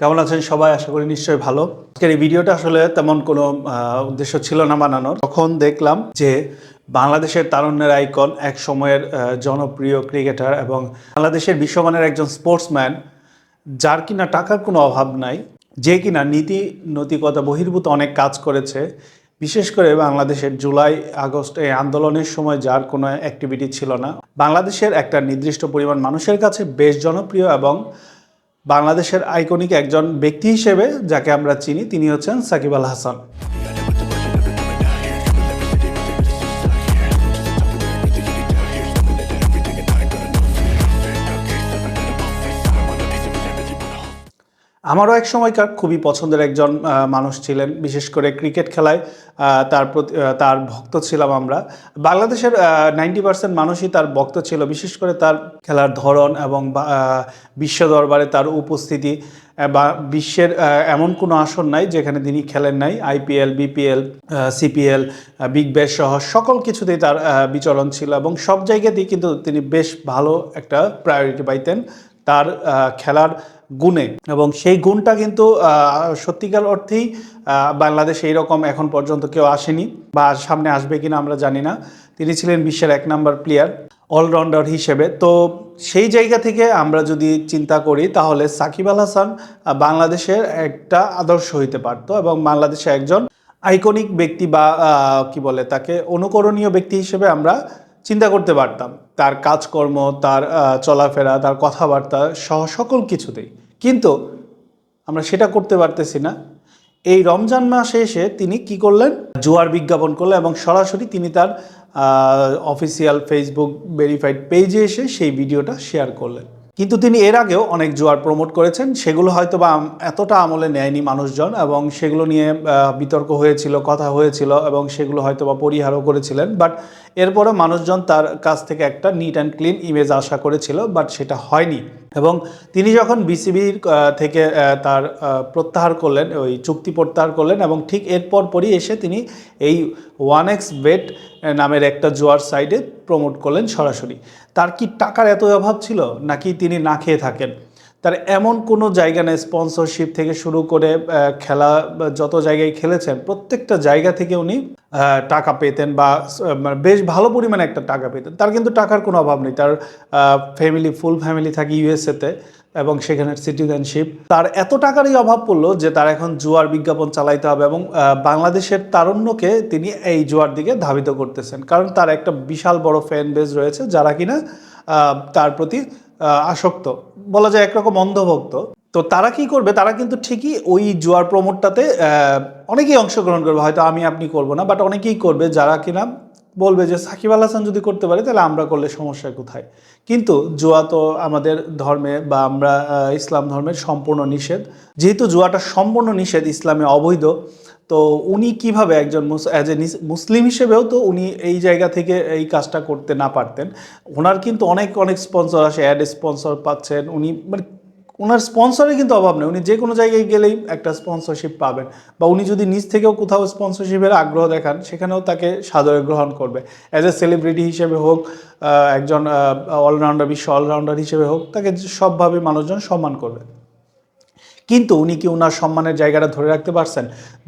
কেমন আছেন সবাই? আশা করি নিশ্চয়ই ভালো। আজকের এই ভিডিওটা আসলে তেমন কোনো উদ্দেশ্য ছিল না বানানোর। তখন দেখলাম যে বাংলাদেশের তারুণ্যের আইকন, এক সময়ের জনপ্রিয় ক্রিকেটার এবং বাংলাদেশের বিশ্বমানের একজন স্পোর্টসম্যান, যার কিনা টাকার কোনো অভাব নাই, যে কিনা নীতি নৈতিকতা বহির্ভূত অনেক কাজ করেছে বিশেষ করে বাংলাদেশের জুলাই, আগস্ট এই আন্দোলনের সময় যার কোনো অ্যাক্টিভিটি ছিল না। বাংলাদেশের একটা নির্দিষ্ট পরিমাণ মানুষের কাছে বেশ জনপ্রিয় এবং বাংলাদেশের আইকনিক একজন ব্যক্তি হিসেবে যাকে আমরা চিনি, তিনি হচ্ছেন সাকিব আল হাসান। আমারও এক সময়কার খুবই পছন্দের একজন মানুষ ছিলেন। বিশেষ করে ক্রিকেট খেলায় তার প্রতি তার ভক্ত ছিলাম আমরা। বাংলাদেশের নাইনটি পার্সেন্ট মানুষই তার ভক্ত ছিল। বিশেষ করে তার খেলার ধরন এবং বিশ্ব দরবারে তার উপস্থিতি বা বিশ্বের এমন কোনো আসন নাই যেখানে তিনি খেলেন নাই। IPL BPL CPL big bash সহ সকল কিছুতেই তার বিচরণ ছিল এবং সব জায়গাতেই কিন্তু তিনি বেশ ভালো একটা প্রায়োরিটি পাইতেন। তার খেলার গুণে। এবং সেই গুণটা কিন্তু সত্যিকার অর্থেই বাংলাদেশে এইরকম এখন পর্যন্ত কেউ আসেনি বা সামনে আসবে কিনা আমরা জানি না। তিনি ছিলেন বিশ্বের এক নাম্বার প্লেয়ার অলরাউন্ডার হিসেবে। তো সেই জায়গা থেকে আমরা যদি চিন্তা করি, তাহলে সাকিব আল হাসান বাংলাদেশের একটা আদর্শ হইতে পারতো এবং বাংলাদেশে একজন আইকনিক ব্যক্তি বা কি বলে তাকে অনুকরণীয় ব্যক্তি হিসেবে আমরা চিন্তা করতে পারতাম। তার কাজকর্ম, তার চলাফেরা, তার কথাবার্তা সহ সকল কিছুতেই। কিন্তু আমরা সেটা করতে পারতেছি না। এই রমজান মাসে এসে তিনি কি করলেন? জুয়ার বিজ্ঞাপন করলেন এবং সরাসরি তিনি তার অফিসিয়াল ফেসবুক ভেরিফাইড পেজে এসে সেই ভিডিওটা শেয়ার করলেন। কিন্তু তিনি এর আগেও অনেক জুয়ার প্রমোট করেছেন। সেগুলো হয়তো বা এতটা আমলে নেয়নি মানুষজন এবং সেগুলো নিয়ে বিতর্ক হয়েছিল, কথা হয়েছিল এবং সেগুলো হয়তো বা পরিহারও করেছিলেন। বাট এরপরে মানুষজন তার কাছ থেকে একটা নিট অ্যান্ড ক্লিন ইমেজ আশা করেছিল বাট সেটা হয়নি। এবং তিনি যখন বিসিবির থেকে তার প্রত্যাহার করলেন, ওই চুক্তি প্রত্যাহার করলেন এবং ঠিক এরপর পরই এসে তিনি এই ওয়ান এক্স বেট নামের একটা জোয়ার সাইডে প্রমোট করলেন সরাসরি। তার কি টাকার এত অভাব ছিল, নাকি তিনি না খেয়ে থাকেন? তার এমন কোনো জায়গা নেই স্পন্সরশিপ থেকে শুরু করে খেলা যত জায়গায় খেলেছেন, প্রত্যেকটা জায়গা থেকে উনি টাকা পেতেন বা মানে বেশ ভালো পরিমাণে একটা টাকা পেতেন। তার কিন্তু টাকার কোনো অভাব নেই। তার ফ্যামিলি ফুল ফ্যামিলি থাকে ইউএসএতে এবং সেখানের সিটিজেনশিপ তার এত টাকারই অভাব পড়ল যে তার এখন জুয়ার বিজ্ঞাপন চালাইতে হবে এবং বাংলাদেশের তারুণ্যকে তিনি এই জুয়ার দিকে ধাবিত করতেছেন। কারণ তার একটা বিশাল বড় ফ্যান বেজ রয়েছে যারা কিনা তার প্রতি আসক্ত। বলা যায় একরকম অন্ধভক্ত। তো তারা কি করবে? তারা কিন্তু ঠিকই ওই জুয়ার প্রমোটটাতে অনেকেই অংশগ্রহণ করবে। হয়তো আমি আপনি করব না বাট অনেকেই করবে। যারা কিনা বলবে যে সাকিব আল হাসান যদি করতে পারে, তাহলে আমরা করলে সমস্যা কোথায়? কিন্তু জুয়া তো আমাদের ধর্মে বা আমরা ইসলাম ধর্মের সম্পূর্ণ নিষেধ। যেহেতু জুয়াটা সম্পূর্ণ নিষেধ, ইসলামে অবৈধ তো উনি কীভাবে একজন অ্যাজ এ মুসলিম হিসেবেও তো উনি এই জায়গা থেকে এই কাজটা করতে না পারতেন। ওনার কিন্তু অনেক অনেক স্পন্সর আসে অ্যাড স্পন্সর পাচ্ছেন। উনি মানে ওনার স্পন্সরের কিন্তু অভাব নেই। উনি যে কোনো জায়গায় গেলেই একটা স্পন্সরশিপ পাবেন। বা উনি যদি নিজ থেকেও কোথাও স্পন্সরশিপের আগ্রহ দেখান, সেখানেও তাকে সাদরে গ্রহণ করবে। অ্যাজ এ সেলিব্রিটি হিসেবে হোক একজন অলরাউন্ডার বিশ্ব অলরাউন্ডার হিসেবে হোক, তাকে সবভাবে মানুষজন সম্মান করবে। কিন্তু উনি কি ওনার সম্মানের জায়গাটা ধরে রাখতে পারছেন?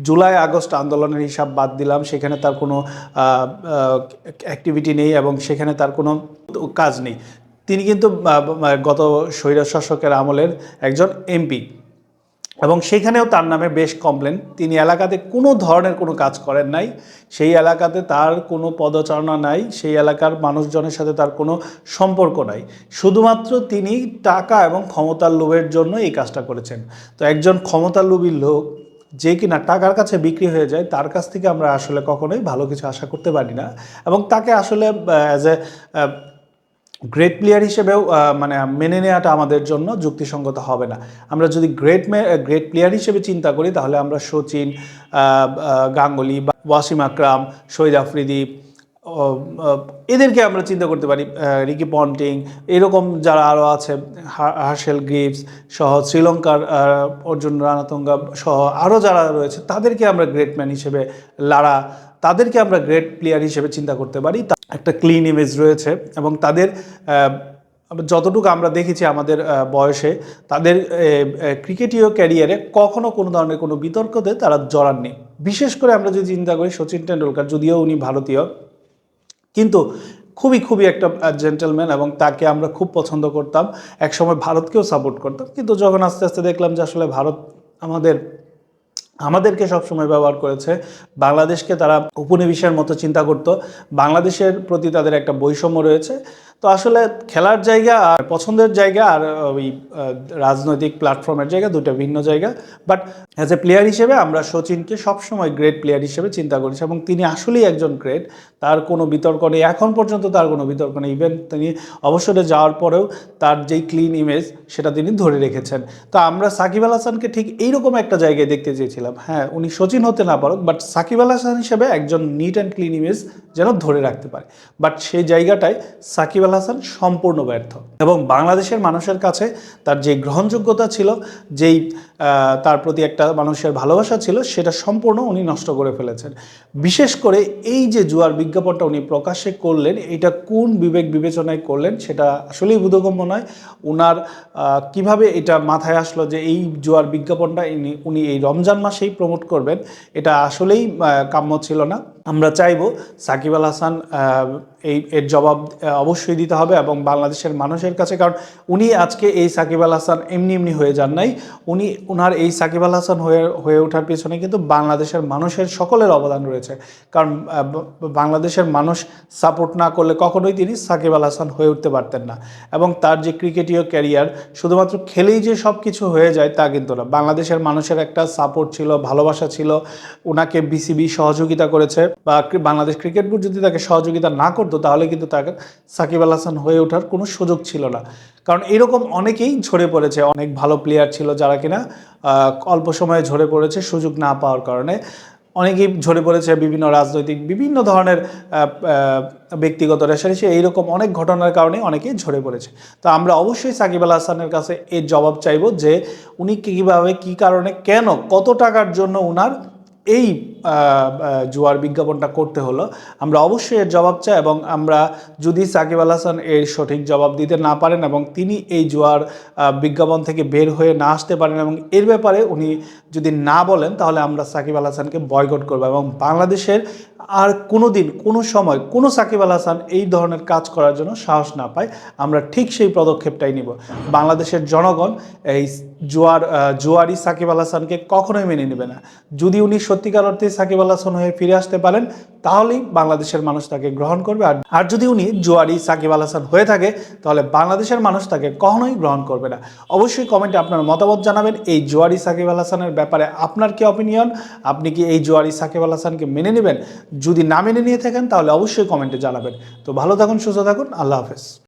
জুলাই, আগস্ট আন্দোলনের হিসাব বাদ দিলাম, সেখানে তার কোনো অ্যাক্টিভিটি নেই এবং সেখানে তার কোনো কাজ নেই। তিনি কিন্তু গত স্বৈরশাসকের আমলের একজন এমপি। এবং সেখানেও তার নামে বেশ কমপ্লেন তিনি এলাকাতে কোনো ধরনের কোনো কাজ করেন নাই। সেই এলাকাতে তার কোনো পদচারণা নাই। সেই এলাকার মানুষজনের সাথে তার কোনো সম্পর্ক নাই। শুধুমাত্র তিনি টাকা এবং ক্ষমতার লোভের জন্য এই কাজটা করেছেন। তো একজন ক্ষমতার লোভী লোক যে কিনা টাকার কাছে বিক্রি হয়ে যায়, তার কাছ থেকে আমরা আসলে কখনোই ভালো কিছু আশা করতে পারি না। এবং তাকে আসলে অ্যাজ এ গ্রেট প্লেয়ার হিসেবেও মানে মেনে নেওয়াটা আমাদের জন্য যুক্তিসঙ্গত হবে না। আমরা যদি গ্রেট গ্রেট প্লেয়ার হিসেবে চিন্তা করি, তাহলে আমরা সচিন গাঙ্গুলি বা ওয়াসিম আকরাম, শহীদ আফ্রিদি এদেরকে আমরা চিন্তা করতে পারি রিকি পন্টিং, এরকম যারা আরও আছে হার্শেল গ্রিভস সহ শ্রীলঙ্কার অর্জুন রানাতঙ্গা সহ আরও যারা রয়েছে, তাদেরকে আমরা গ্রেট ম্যান হিসেবে, লারা, তাদেরকে আমরা গ্রেট প্লেয়ার হিসেবে চিন্তা করতে পারি। একটা ক্লিন ইমেজ রয়েছে এবং তাদের যতটুকু আমরা দেখেছি আমাদের বয়সে, তাদের ক্রিকেটীয় ক্যারিয়ারে কখনো কোনো ধরনের কোনো বিতর্কতে তারা জড়াননি। বিশেষ করে আমরা যদি চিন্তা করি, সচিন টেন্ডুলকার যদিও উনি ভারতীয় কিন্তু খুবই খুবই একটা জেন্টেলম্যান এবং তাকে আমরা খুব পছন্দ করতাম। একসময় ভারতকেও সাপোর্ট করতাম। কিন্তু যখন আস্তে আস্তে দেখলাম যে আসলে ভারত আমাদের, আমাদেরকে সবসময় ব্যবহার করেছে, বাংলাদেশকে তারা উপনিবেশের মতো চিন্তা করত, বাংলাদেশের প্রতি তাদের একটা বৈষম্য রয়েছে তো আসলে খেলার জায়গা আর পছন্দের জায়গা আর ওই রাজনৈতিক প্ল্যাটফর্মের জায়গা দুটো ভিন্ন জায়গা। বাট অ্যাজ এ প্লেয়ার হিসেবে আমরা সচিনকে সবসময় গ্রেট প্লেয়ার হিসেবে চিন্তা করেছি এবং তিনি আসলেই একজন গ্রেট তার কোনো বিতর্ক নেই। এখন পর্যন্ত তার কোনো বিতর্ক নেই। ইভেন তিনি অবসরে যাওয়ার পরেও তার যেই ক্লিন ইমেজ সেটা তিনি ধরে রেখেছেন। তো আমরা সাকিব আল হাসানকে ঠিক এইরকম একটা জায়গায় দেখতে চেয়েছিলাম। হ্যাঁ উনি সচিন হতে না পারুক বাট সাকিব আল হাসান হিসেবে একজন নিট অ্যান্ড ক্লিন ইমেজ যেন ধরে রাখতে পারে। বাট সেই জায়গাটায় সাকিব আল হাসান সম্পূর্ণ ব্যর্থ। এবং বাংলাদেশের মানুষের কাছে তার যে গ্রহণযোগ্যতা ছিল যেই তার প্রতি একটা মানুষের ভালোবাসা ছিল সেটা সম্পূর্ণ উনি নষ্ট করে ফেলেছেন। বিশেষ করে এই যে জুয়ার বিজ্ঞাপনটা উনি প্রকাশ্যে করলেন এটা কোন বিবেক বিবেচনায় করলেন সেটা আসলেই বোধগম্য নয়। আহ, কীভাবে এটা মাথায় আসলো যে এই জুয়ার বিজ্ঞাপনটা উনি এই রমজান মাসেই প্রমোট করবেন এটা আসলেই কাম্য ছিল না। আমরা চাইব সাকিব আল হাসান এই এর জবাব অবশ্যই দিতে হবে এবং বাংলাদেশের মানুষের কাছে কারণ উনি আজকে এই সাকিব আল হাসান এমনি এমনি হয়ে যান নাই। উনি ওনার এই সাকিব আল হাসান হয়ে হয়ে ওঠার পেছনে কিন্তু বাংলাদেশের মানুষের সকলের অবদান রয়েছে। কারণ বাংলাদেশের মানুষ সাপোর্ট না করলে কখনোই তিনি সাকিব আল হাসান হয়ে উঠতে পারতেন না। এবং তার যে ক্রিকেটীয় ক্যারিয়ার শুধুমাত্র খেলেই যে সব কিছু হয়ে যায় তা কিন্তু না। বাংলাদেশের মানুষের একটা সাপোর্ট ছিল, ভালোবাসা ছিল ওনাকে বিসিবি সহযোগিতা করেছে বা বাংলাদেশ ক্রিকেট বোর্ড যদি তাকে সহযোগিতা না করতো, তাহলে কিন্তু তাকে সাকিব আল হাসান হয়ে ওঠার কোনো সুযোগ ছিল না। কারণ এরকম অনেকেই ঝরে পড়েছে। অনেক ভালো প্লেয়ার ছিল যারা কিনা অল্প সময়ে ঝরে পড়েছে সুযোগ না পাওয়ার কারণে। অনেকেই ঝরে পড়েছে বিভিন্ন রাজনৈতিক, বিভিন্ন ধরনের ব্যক্তিগত রেশারেশি এইরকম অনেক ঘটনার কারণে অনেকেই ঝরে পড়েছে। তো আমরা অবশ্যই সাকিব আল হাসানের কাছে এর জবাব চাইব যে, উনি কীভাবে, কী কারণে, কেন, কত টাকার জন্য উনার এই জুয়ার বিজ্ঞাপনটা করতে হলো। আমরা অবশ্যই এর জবাব চাই এবং আমরা যদি সাকিব আল হাসান এর সঠিক জবাব দিতে না পারেন এবং তিনি এই জুয়ার বিজ্ঞাপন থেকে বের হয়ে না আসতে পারেন এবং এর ব্যাপারে উনি যদি না বলেন, তাহলে আমরা সাকিব আল হাসানকে বয়কট করব এবং বাংলাদেশের আর কোনো দিন কোনো সময় কোনো সাকিব আল হাসান এই ধরনের কাজ করার জন্য সাহস না পায়। আমরা ঠিক সেই পদক্ষেপটাই নিব। বাংলাদেশের জনগণ এই জোয়ার জোয়ারি সাকিব আল হাসানকে কখনোই মেনে নেবে না। যদি উনি সত্যিকার অর্থে সাকিব আল হাসান হয়ে ফিরে আসতে পারেন, তাহলেই বাংলাদেশের মানুষ তাকে গ্রহণ করবে। আর আর যদি উনি জোয়ারি সাকিব আল হাসান হয়ে থাকে, তাহলে বাংলাদেশের মানুষ তাকে কখনোই গ্রহণ করবে না। অবশ্যই কমেন্টে আপনার মতামত জানাবেন। এই জোয়ারি সাকিব আল হাসানের ব্যাপারে আপনার কি অপিনিয়ন আপনি কি এই জোয়ারি সাকিব আল হাসানকে মেনে নেবেন? যদি না মেনে নিয়ে থাকেন, তাহলে অবশ্যই কমেন্টে জানাবেন। তো ভালো থাকুন, সুস্থ থাকুন। আল্লাহ হাফেজ।